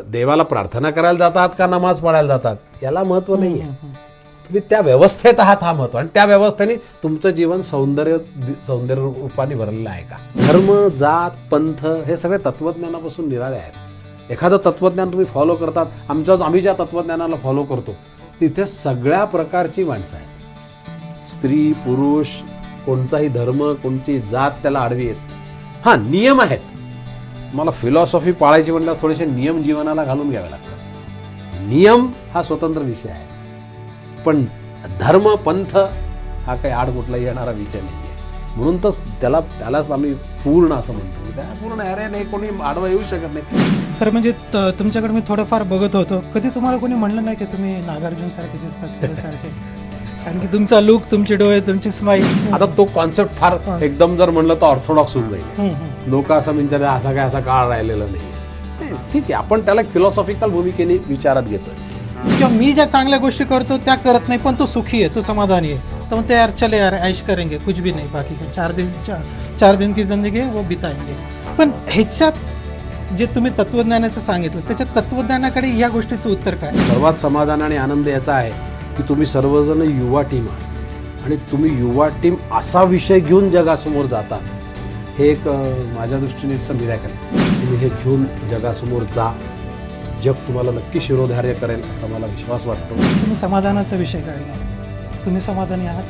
देवाला प्रार्थना करायला जातात का नमाज पडायला जातात? याला महत्त्व नाही आहे तुम्ही त्या व्यवस्थेत आहात हा महत्त्व. आणि त्या व्यवस्थेने तुमचं जीवन सौंदर्य सौंदर्य रूपाने भरलेलं आहे का? धर्म जात पंथ हे सगळे तत्वज्ञानापासून निराळे आहेत. एखादं तत्वज्ञान तुम्ही फॉलो करतात आमच्या आम्ही ज्या तत्वज्ञानाला फॉलो करतो तिथे सगळ्या प्रकारची माणसं आहेत. स्त्री पुरुष कोणताही धर्म कोणती जात त्याला आडवी येत. हां नियम आहेत. मला फिलॉसॉफी पाळायची म्हटलं थोडेसे नियम जीवनाला घालून घ्यावे लागतात. नियम हा स्वतंत्र विषय आहे. पण धर्म पंथ हा काही आड कुठलाही येणारा विषय नाही आहे म्हणून तर त्याला त्यालाच आम्ही पूर्ण असं म्हणतो. त्या पूर्ण अरे नाही कोणी आडवा येऊ शकत नाही. तर म्हणजे त- तुमच्याकडे मी थोडंफार बघत होतो. कधी तुम्हाला कोणी म्हणलं नाही की तुम्ही नागार्जुन सारखे दिसतात सारखे? कारण की तुमचा लुक तुमचे डोळे तुमची स्माईल आता तो कॉन्सेप्ट फार एकदम जर म्हणलं तर ऑर्थोडॉक्स होऊन जाईल. लोक असं म्हणजे असा काय असा काळ राहिलेला नाही. ठीक आहे आपण त्याला फिलॉसॉफिकल भूमिकेने विचारात घेतोय. किंवा मी ज्या चांगल्या गोष्टी करतो त्या करत नाही पण तो सुखी आहे तो समाधानी आहे. तर मग ते यार चले यार ऐश करेंगे कुछ भी नाही बाकी काय चार दिन चा- चार दिन की जिंदगी वो बिताएंगे. पण ह्याच्यात जे तुम्ही तत्वज्ञानाचं सांगितलं त्याच्या तत्वज्ञानाकडे या गोष्टीचं उत्तर काय? सर्वात समाधान आणि आनंद याचा आहे की तुम्ही सर्वजण युवा टीम आहात. आणि तुम्ही युवा टीम असा विषय घेऊन जगासमोर जाता हे एक माझ्या दृष्टीने एक मिरॅकल तुम्ही हे घेऊन जगासमोर जा. जग तुम्हाला नक्की शिरोधार्य करेल असा मला विश्वास वाटतो. तुम्ही समाधानाचा विषय काय तुम्ही समाधानी आहात?